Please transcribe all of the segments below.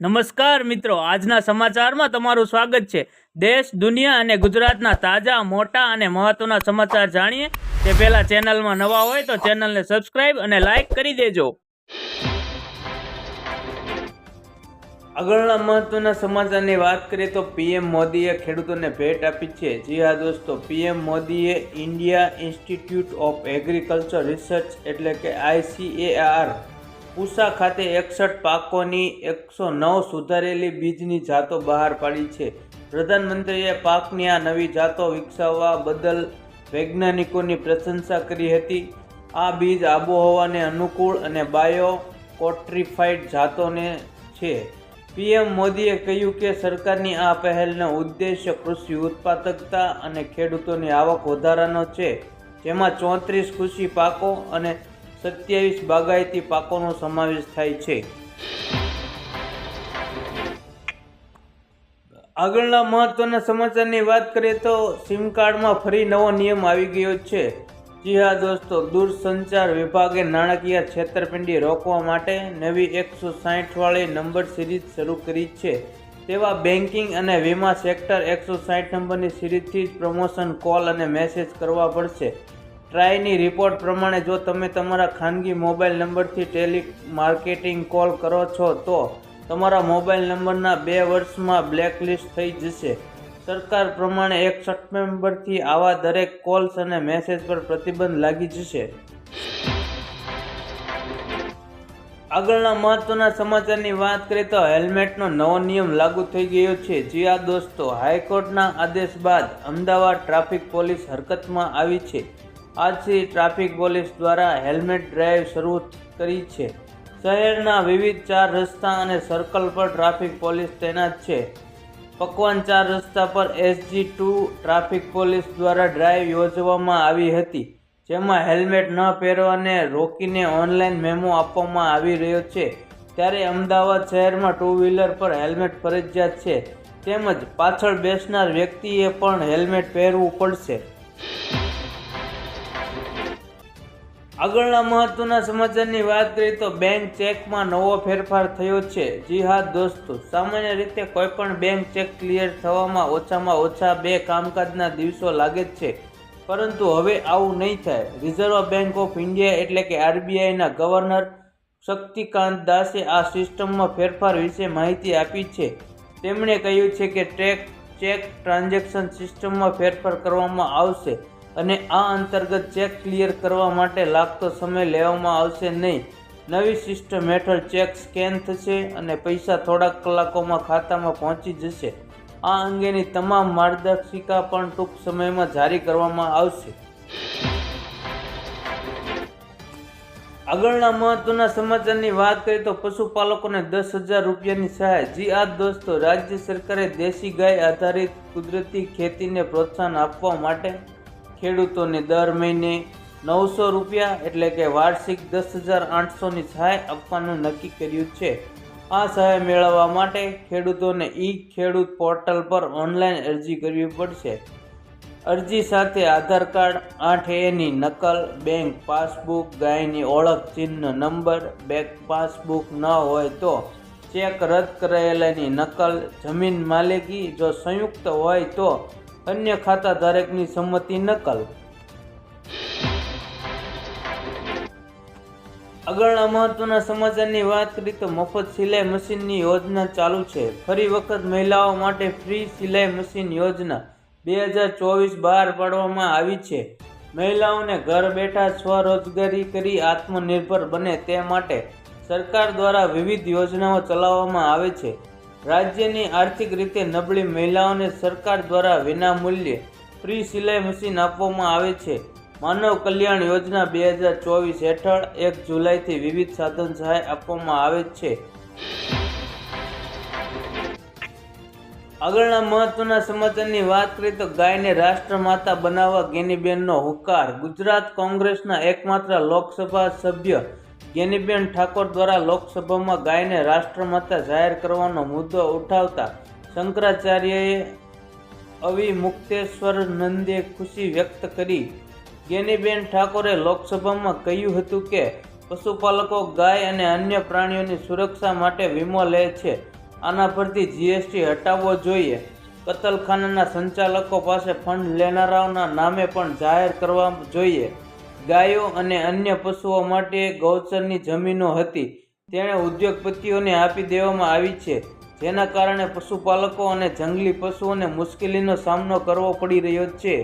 નમસ્કાર મિત્રો, આજના સમાચારમાં તમારું સ્વાગત છે. દેશ, દુનિયા અને ગુજરાતના તાજા, મોટા અને મહત્વના સમાચાર જાણીએ. તે પહેલા ચેનલમાં નવા હોય તો ચેનલને સબસ્ક્રાઇબ અને લાઈક કરી દેજો. આગળના મહત્વના સમાચારની વાત કરીએ તો પીએમ મોદીએ ખેડૂતોને ભેટ આપી છે. જી હા દોસ્તો, પીએમ મોદીએ India Institute of Agriculture Research એટલે કે આઈસીએઆર પૂસા ખાતે એકસઠ પાકોની એકસો નવ સુધારેલી બીજની જાતો બહાર પાડી છે. પ્રધાનમંત્રીએ પાકની આ નવી જાતો વિકસાવવા બદલ વૈજ્ઞાનિકોની પ્રશંસા કરી હતી. આ બીજ આબોહવાને અનુકૂળ અને બાયો કોટ્રીફાઈડ જાતોને છે. પીએમ મોદીએ કહ્યું કે સરકારની આ પહેલનો ઉદ્દેશ્ય કૃષિ ઉત્પાદકતા અને ખેડૂતોની આવક વધારાનો છે. જેમાં ચોત્રીસ કૃષિ પાકો અને સત્યાવીસ બાગાયતી પાકોનો સમાવેશ થાય છે. આગળના મહત્વના સમાચારની વાત કરીએ તો સિમ કાર્ડમાં ફરી નવો નિયમ આવી ગયો છે. જી હા દોસ્તો, દૂરસંચાર વિભાગે નાણાકીય છેતરપિંડી રોકવા માટે નવી એકસો સાહીઠવાળી નંબર સિરીઝ શરૂ કરી છે. તેવા બેન્કિંગ અને વીમા સેક્ટર એકસો સાહીઠ નંબરની સિરીઝથી જ પ્રમોશન, કોલ અને મેસેજ કરવા પડશે. ટ્રાયની રિપોર્ટ પ્રમાણે જો તમે તમારા ખાનગી મોબાઈલ નંબરથી ટેલી માર્કેટિંગ કોલ કરો છો, તો તમારા મોબાઈલ નંબરના બે વર્ષમાં બ્લેકલિસ્ટ થઈ જશે. સરકાર પ્રમાણે એક સપ્ટેમ્બરથી આવા દરેક કોલ્સ અને મેસેજ પર પ્રતિબંધ લાગી જશે. આગળના મહત્વના સમાચારની વાત કરીએ તો હેલ્મેટનો નવો નિયમ લાગુ થઈ ગયો છે. જી આ દોસ્તો, હાઈકોર્ટના આદેશ બાદ અમદાવાદ ટ્રાફિક પોલીસ હરકતમાં આવી છે. આજથી ટ્રાફિક પોલીસ દ્વારા હેલ્મેટ ડ્રાઈવ શરૂ કરી છે. શહેરના વિવિધ ચાર રસ્તા અને સર્કલ પર ટ્રાફિક પોલીસ તૈનાત છે. પકવાન ચાર રસ્તા પર એસજી ટુ ટ્રાફિક પોલીસ દ્વારા ડ્રાઈવ યોજવામાં આવી હતી, જેમાં હેલ્મેટ ન પહેરવાને રોકીને ઓનલાઈન મેમો આપવામાં આવી રહ્યો છે. ત્યારે અમદાવાદ શહેરમાં ટુ વ્હીલર પર હેલ્મેટ ફરજિયાત છે, તેમજ પાછળ બેસનાર વ્યક્તિએ પણ હેલ્મેટ પહેરવું પડશે. આગળના મહત્વના સમાચારની વાત કરીએ તો બેંક ચેકમાં નવો ફેરફાર થયો છે. જી હા દોસ્તો, સામાન્ય રીતે કોઈ પણ બેંક ચેક ક્લિયર થવામાં ઓછામાં ઓછા બે કામકાજના દિવસો લાગે જ છે. પરંતુ હવે આવું નહીં થાય. રિઝર્વ બેંક ઓફ ઇન્ડિયા એટલે કે આરબીઆઈના ગવર્નર શક્તિકાંત દાસે આ સિસ્ટમમાં ફેરફાર વિશે માહિતી આપી છે. તેમણે કહ્યું છે કે ટ્રેક ચેક ટ્રાન્ઝેક્શન સિસ્ટમમાં ફેરફાર કરવામાં આવશે. અને આ અંતર્ગત ચેક ક્લિયર કરવા માટે લાગતો સમય લેવામાં આવશે નહીં. નવી સિસ્ટમ હેઠળ ચેક સ્કેન થશે અને પૈસા થોડાક કલાકોમાં ખાતામાં પહોંચી જશે. આ અંગેની તમામ માર્ગદર્શિકા પણ ટૂંક સમયમાં જારી કરવામાં આવશે. આગળના મહત્વના સમાચારની વાત કરીએ તો પશુપાલકોને દસ હજાર રૂપિયાની સહાય. જી આ દોસ્તો, રાજ્ય સરકારે દેશી ગાય આધારિત કુદરતી ખેતીને પ્રોત્સાહન આપવા માટે ખેડૂતોને દર મહિને નવસો રૂપિયા એટલે કે વાર્ષિક દસ હજાર આઠસોની સહાય આપવાનું નક્કી કર્યું છે. આ સહાય મેળવવા માટે ખેડૂતોને ઈ ખેડૂત પોર્ટલ પર ઓનલાઈન અરજી કરવી પડશે. અરજી સાથે આધાર કાર્ડ, આઠ એની નકલ, બેંક પાસબુક, ગાયની ઓળખ, ચિહ્ન, નંબર, બેંક પાસબુક ન હોય તો ચેક રદ કરાયેલાની નકલ, જમીન માલિકી જો સંયુક્ત હોય તો અન્ય ખાતા ધારકની સંમતિ નકલ. આગળના મહત્વના સમાચારની વાત કરીએ તો મફત સિલાઈ મશીનની યોજના ચાલુ છે. ફરી વખત મહિલાઓ માટે ફ્રી સિલાઈ મશીન યોજના બે હજાર ચોવીસ બહાર પાડવામાં આવી છે. મહિલાઓને ઘર બેઠા સ્વરોજગારી કરી આત્મનિર્ભર બને તે માટે સરકાર દ્વારા વિવિધ યોજનાઓ ચલાવવામાં આવે છે. રાજ્યની આર્થિક રીતે નબળી મહિલાઓને સરકાર દ્વારા વિનામૂલ્યે ફ્રી સિલાઈ મશીન આપવામાં આવે છે. માનવ કલ્યાણ યોજના બે હજાર ચોવીસ હેઠળ એક જુલાઈથી વિવિધ સાધન સહાય આપવામાં આવે છે. આગળના મહત્વના સમાચારની વાત કરીએ તો ગાયને રાષ્ટ્રમાતા બનાવવા ગેનીબેનનો હુકાર. ગુજરાત કોંગ્રેસના એકમાત્ર લોકસભા સભ્ય ગેનીબેન ઠાકોર દ્વારા લોકસભામાં ગાયને રાષ્ટ્રમાતા જાહેર કરવાનો મુદ્દો ઉઠાવતા શંકરાચાર્યએ અવિમુક્તેશ્વર નંદે ખુશી વ્યક્ત કરી. ગેનીબેન ઠાકોરે લોકસભામાં કહ્યું હતું કે, પશુપાલકો ગાય અને અન્ય પ્રાણીઓની સુરક્ષા માટે વીમો લે છે. આના પરથી જીએસટી હટાવવો જોઈએ. કતલખાનાના સંચાલકો પાસે ફંડ લેનારાઓના નામે પણ જાહેર કરવા જોઈએ. ગાયો અને અન્ય પશુઓ માટે ગૌચરની જમીનો હતી. તેણે ઉદ્યોગપતિઓને આપી દેવામાં આવી છે, જેના કારણે પશુપાલકો અને જંગલી પશુઓને મુશ્કેલીનો સામનો કરવો પડી રહ્યો છે.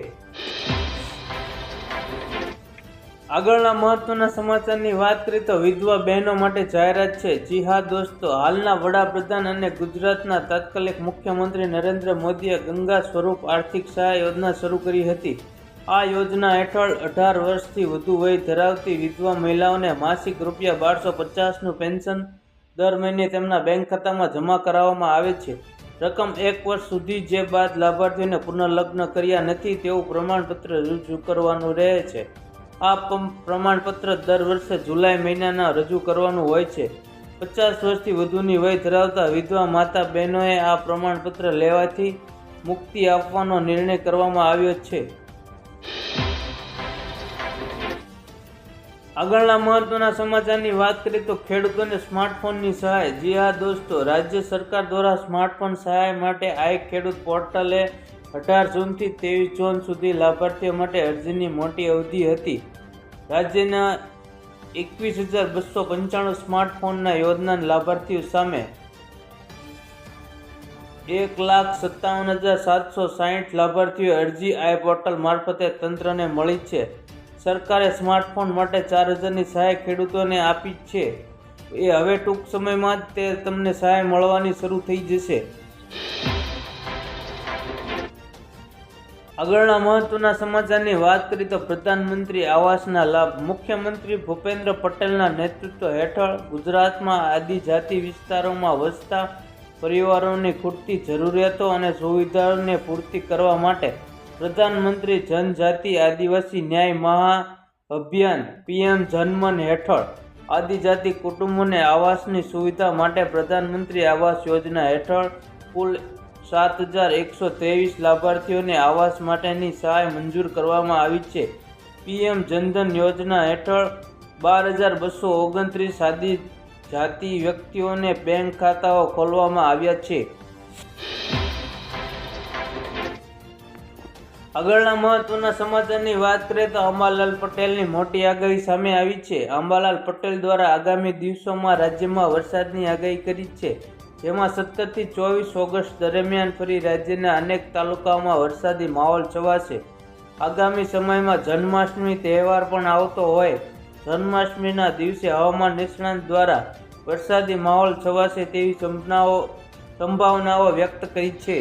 આગળના મહત્વના સમાચારની વાત કરીએ તો વિધવા બહેનો માટે જાહેરાત છે. જી હા, દોસ્તો, હાલના વડાપ્રધાન અને ગુજરાતના તાત્કાલિક મુખ્યમંત્રી નરેન્દ્ર મોદીએ ગંગા સ્વરૂપ આર્થિક સહાય યોજના શરૂ કરી હતી. આ યોજના હેઠળ અઢાર વર્ષથી વધુ વય ધરાવતી વિધવા મહિલાઓને માસિક રૂપિયા બારસો પચાસનું પેન્શન દર મહિને તેમના બેંક ખાતામાં જમા કરાવવામાં આવે છે. રકમ એક વર્ષ સુધી જે બાદ લાભાર્થીઓને પુનઃલગ્ન કર્યા નથી તેવું પ્રમાણપત્ર રજૂ કરવાનું રહે છે. આ પ્રમાણપત્ર દર વર્ષે જુલાઈ મહિનાના રજૂ કરવાનું હોય છે. પચાસ વર્ષથી વધુની વય ધરાવતા વિધવા માતા બહેનોએ આ પ્રમાણપત્ર લેવાથી મુક્તિ આપવાનો નિર્ણય કરવામાં આવ્યો છે. આગળના મહત્વના સમાચારની વાત કરીએ તો ખેડૂતોને સ્માર્ટફોનની સહાય. જી હા દોસ્તો, રાજ્ય સરકાર દ્વારા સ્માર્ટફોન સહાય માટે આઈ ખેડૂત પોર્ટલે અઢાર જૂનથી ત્રેવીસ જૂન સુધી લાભાર્થીઓ માટે અરજીની મોટી અવધિ હતી. રાજ્યના એકવીસ હજાર બસો પંચાણું સ્માર્ટફોનના યોજના લાભાર્થીઓ સામે એક લાખ સત્તાવન હજાર સાતસો સાહીઠ લાભાર્થીઓ અરજી આઈ પોર્ટલ મારફતે તંત્રને મળી છે. સરકારે સ્માર્ટફોન માટે ચાર હજારની સહાય ખેડૂતોને આપી છે. એ હવે ટૂંક સમયમાં જ તે તમને સહાય મળવાની શરૂ થઈ જશે. આગળના મહત્વના સમાચારની વાત કરીએ તો પ્રધાનમંત્રી આવાસના લાભ. મુખ્યમંત્રી ભૂપેન્દ્ર પટેલના નેતૃત્વ હેઠળ ગુજરાતમાં આદિજાતિ વિસ્તારોમાં વસતા પરિવારોની ખૂટતી જરૂરિયાતો અને સુવિધાઓને પૂર્તિ કરવા માટે પ્રધાનમંત્રી જનજાતિ આદિવાસી ન્યાય મહા અભિયાન પીએમ જનમન હેઠળ આદિજાતિ કુટુંબોને આવાસની સુવિધા માટે પ્રધાનમંત્રી આવાસ યોજના હેઠળ કુલ સાત હજાર એકસો ત્રેવીસ લાભાર્થીઓને આવાસ માટેની સહાય મંજૂર કરવામાં આવી છે. પીએમ જનધન યોજના હેઠળ બાર હજાર બસો ઓગણત્રીસ આદિ જાતિ વ્યક્તિઓને બેંક ખાતાઓ ખોલવામાં આવ્યા છે. આગળના મહત્વના સમાચારની વાત કરીએ તો અંબાલાલ પટેલની મોટી આગાહી સામે આવી છે. અંબાલાલ પટેલ દ્વારા આગામી દિવસોમાં રાજ્યમાં વરસાદની આગાહી કરી છે. જેમાં સત્તરથી ચોવીસ ઓગસ્ટ દરમિયાન ફરી રાજ્યના અનેક તાલુકાઓમાં વરસાદી માહોલ છવાશે. આગામી સમયમાં જન્માષ્ટમી તહેવાર પણ આવતો હોય. જન્માષ્ટમીના દિવસે હવામાન નિષ્ણાંત દ્વારા વરસાદી માહોલ છવાશે તેવી સંભાવનાઓ સંભાવનાઓ વ્યક્ત કરી છે.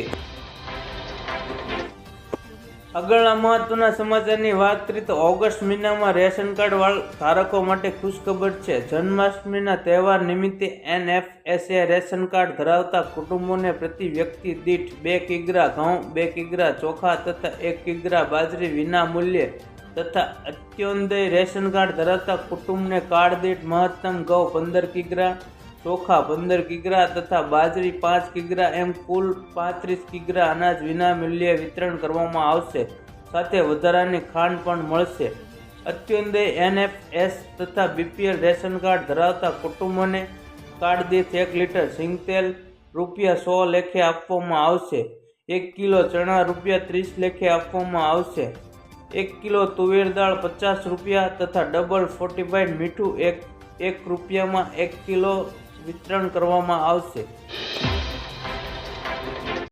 આગળના મહત્વના સમાચારની વાત કરીએ તો ઓગસ્ટ મહિનામાં રેશન કાર્ડ વાળ ધારકો માટે ખુશખબર છે. જન્માષ્ટમીના તહેવાર નિમિત્તે એનએફએસએ રેશન કાર્ડ ધરાવતા કુટુંબોને પ્રતિ વ્યક્તિ દીઠ બે કિગ્રા ઘઉં, બે કિગ્રા ચોખા તથા એક કિગ્રા બાજરી વિના મૂલ્યે તથા અત્યોદય રેશન કાર્ડ ધરાવતા કુટુંબને કાર્ડ દીઠ મહત્તમ ઘઉં પંદર કિગ્રા ચોખા પંદર કિગ્રા તથા બાજરી પાંચ કિગ્રા એમ કુલ પાંત્રીસ કિગ્રા અનાજ વિના મૂલ્યે વિતરણ કરવામાં આવશે. સાથે વધારાની ખાંડ પણ મળશે. અત્યોદય એનએફએસ તથા બીપીએલ રેશન કાર્ડ ધરાવતા કુટુંબોને કાર્ડ દીઠ એક લીટર સિંગતેલ રૂપિયા સો લેખે આપવામાં આવશે. એક કિલો ચણા રૂપિયા ત્રીસ લેખે આપવામાં આવશે. એક કિલો તુવેર દાળ પચાસ રૂપિયા તથા ડબલ ફોર્ટીફાઈડ મીઠું એક એક રૂપિયામાં એક કિલો વિતરણ કરવામાં આવશે.